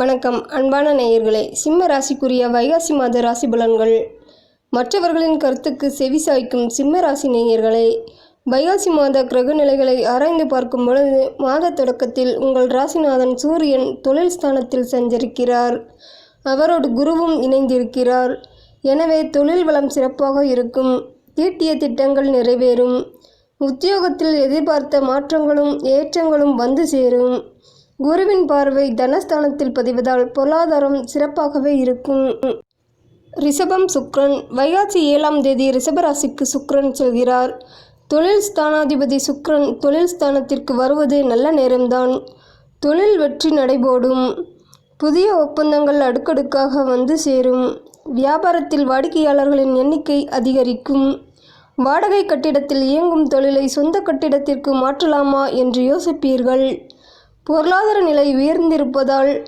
வணக்கம் அன்பான நேயர்களே. சிம்ம ராசிக்குரிய வைகாசி மாத ராசி பலன்கள். மற்றவர்களின் கருத்துக்கு செவி சாய்க்கும் சிம்ம ராசி நேயர்களை வைகாசி மாத கிரக நிலைகளை ஆராய்ந்து பார்க்கும் பொழுது மாத தொடக்கத்தில் உங்கள் ராசிநாதன் சூரியன் தொழில் ஸ்தானத்தில் சஞ்சரிக்கிறார். அவரோடு குருவும் இணைந்திருக்கிறார். எனவே தொழில் வளம் சிறப்பாக இருக்கும். தீட்டிய திட்டங்கள் நிறைவேறும். உத்தியோகத்தில் எதிர்பார்த்த மாற்றங்களும் ஏற்றங்களும் வந்து சேரும். குருவின் பார்வை தனஸ்தானத்தில் பதிவதால் பொருளாதாரம் சிறப்பாகவே இருக்கும். ரிஷபம் சுக்ரன். வைகாசி ஏழாம் தேதி ரிஷபராசிக்கு சுக்ரன் செல்கிறார். தொழில் ஸ்தானாதிபதி சுக்ரன் தொழில் ஸ்தானத்திற்கு வருவது நல்ல நேரம்தான். தொழில் வெற்றி நடைபோடும். புதிய ஒப்பந்தங்கள் அடுக்கடுக்காக வந்து சேரும். வியாபாரத்தில் வாடிக்கையாளர்களின் எண்ணிக்கை அதிகரிக்கும். வாடகை கட்டிடத்தில் இயங்கும் தொழிலை சொந்த கட்டிடத்திற்கு மாற்றலாமா என்று யோசிப்பீர்கள். பொருளாதார நிலை உயர்ந்திருப்பதால்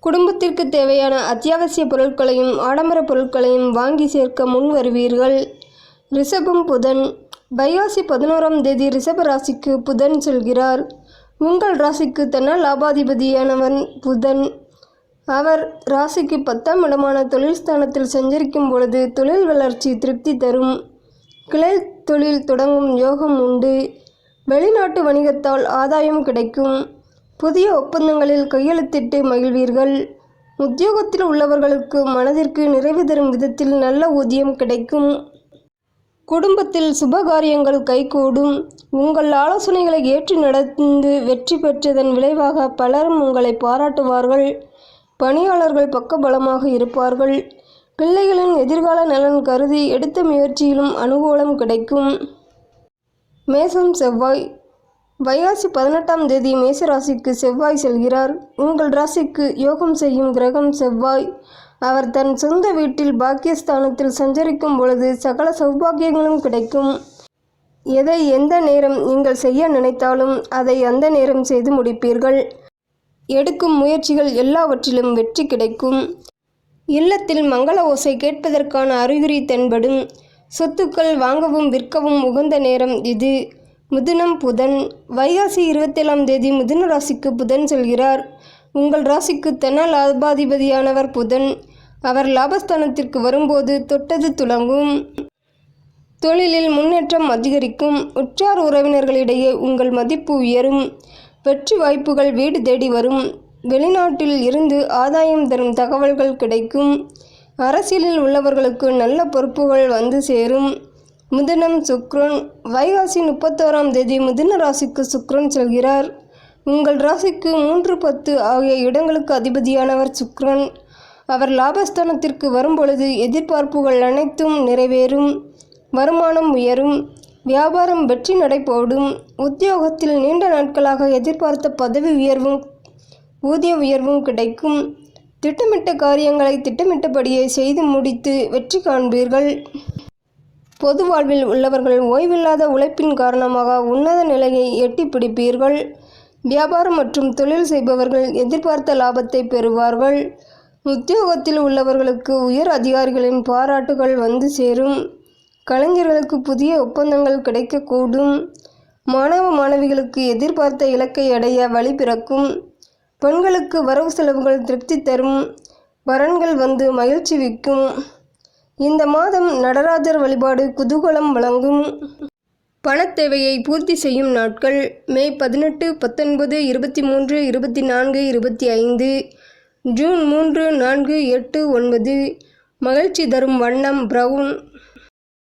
குடும்பத்திற்கு தேவையான அத்தியாவசிய பொருட்களையும் ஆடம்பர பொருட்களையும் வாங்கி சேர்க்க முன் வருவீர்கள். ரிஷபம் புதன். வைகாசி பதினோராம் தேதி ரிஷப ராசிக்கு புதன் செல்கிறார். உங்கள் ராசிக்கு தன லாபாதிபதியானவன் புதன். அவர் ராசிக்கு பத்தாம் இடமான தொழில் ஸ்தானத்தில் சஞ்சரிக்கும் பொழுது தொழில் வளர்ச்சி திருப்தி தரும். கிளை தொழில் தொடங்கும் யோகம் உண்டு. வெளிநாட்டு வணிகத்தால் ஆதாயம் கிடைக்கும். புதிய ஒப்பந்தங்களில் கையெழுத்திட்டு மகிழ்வீர்கள். உத்தியோகத்தில் உள்ளவர்களுக்கு மனதிற்கு நிறைவு தரும் விதத்தில் நல்ல ஊதியம் கிடைக்கும். குடும்பத்தில் சுபகாரியங்கள் கைகூடும். உங்கள் ஆலோசனைகளை ஏற்று நடந்து வெற்றி பெற்றதன் விளைவாக பலரும் உங்களை பாராட்டுவார்கள். பணியாளர்கள் பக்கபலமாக இருப்பார்கள். பிள்ளைகளின் எதிர்கால நலன் கருதி எடுத்த முயற்சியிலும் அனுகூலம் கிடைக்கும். மேசம் செவ்வாய். வைகாசி பதினெட்டாம் தேதி மேச ராசிக்கு செவ்வாய் செல்கிறார். உங்கள் ராசிக்கு யோகம் செய்யும் கிரகம் செவ்வாய். அவர் தன் சொந்த வீட்டில் பாக்கியஸ்தானத்தில் சஞ்சரிக்கும் பொழுது சகல சௌபாகியங்களும் கிடைக்கும். எதை எந்த நேரம் நீங்கள் செய்ய நினைத்தாலும் அதை அந்த நேரம் செய்து முடிப்பீர்கள். எடுக்கும் முயற்சிகள் எல்லாவற்றிலும் வெற்றி கிடைக்கும். இல்லத்தில் மங்கள ஓசை கேட்பதற்கான அறிகுறி தென்படும். சொத்துக்கள் வாங்கவும் விற்கவும் உகந்த நேரம் இது. மிதுனம் புதன். வைகாசி இருபத்தேழாம் தேதி மிதுன ராசிக்கு புதன் செல்கிறார். உங்கள் ராசிக்கு தன லாபாதிபதியானவர் புதன். அவர் லாபஸ்தானத்திற்கு வரும்போது தொட்டது துலங்கும் தொழிலில் முன்னேற்றம் அதிகரிக்கும். உற்றார் உறவினர்களிடையே உங்கள் மதிப்பு உயரும். வெற்றி வாய்ப்புகள் வீடு தேடி வரும். வெளிநாட்டில் இருந்து ஆதாயம் தரும் தகவல்கள் கிடைக்கும். அரசியலில் உள்ளவர்களுக்கு நல்ல பொறுப்புகள் வந்து சேரும். முதனம் சுக்ரன். வைகாசி முப்பத்தோராம் தேதி முதன ராசிக்கு சுக்ரன் செல்கிறார். உங்கள் ராசிக்கு மூன்று பத்து ஆகிய இடங்களுக்கு அதிபதியானவர் சுக்ரன். அவர் லாபஸ்தானத்திற்கு வரும்பொழுது எதிர்பார்ப்புகள் அனைத்தும் நிறைவேறும். வருமானம் உயரும். வியாபாரம் வெற்றி நடைபோடும் உத்தியோகத்தில் நீண்ட நாட்களாக எதிர்பார்த்த பதவி உயர்வும் ஊதிய உயர்வும் கிடைக்கும். திட்டமிட்ட காரியங்களை திட்டமிட்டபடியே செய்து முடித்து வெற்றி காண்பீர்கள். பொது வாழ்வில் உள்ளவர்கள் ஓய்வில்லாத உழைப்பின் காரணமாக உன்னத நிலையை எட்டி பிடிப்பீர்கள். வியாபாரம் மற்றும் தொழில் செய்பவர்கள் எதிர்பார்த்த லாபத்தை பெறுவார்கள். உத்தியோகத்தில் உள்ளவர்களுக்கு உயர் அதிகாரிகளின் பாராட்டுகள் வந்து சேரும். கலைஞர்களுக்கு புதிய ஒப்பந்தங்கள் கிடைக்கக்கூடும். மாணவ மாணவிகளுக்கு எதிர்பார்த்த இலக்கை அடைய வழி பிறக்கும். பெண்களுக்கு வரவு செலவுகள் திருப்தி தரும். வரன்கள் வந்து மகிழ்ச்சி விக்கும். இந்த மாதம் நடராஜர் வழிபாடு குதூகலம் வழங்கும். பணத்தேவையை பூர்த்தி செய்யும் நாட்கள் மே பதினெட்டு பத்தொன்பது இருபத்தி மூன்று இருபத்தி நான்கு இருபத்தி ஐந்து ஜூன் மூன்று நான்கு எட்டு ஒன்பது. மகிழ்ச்சி தரும் வண்ணம் பிரவுன்.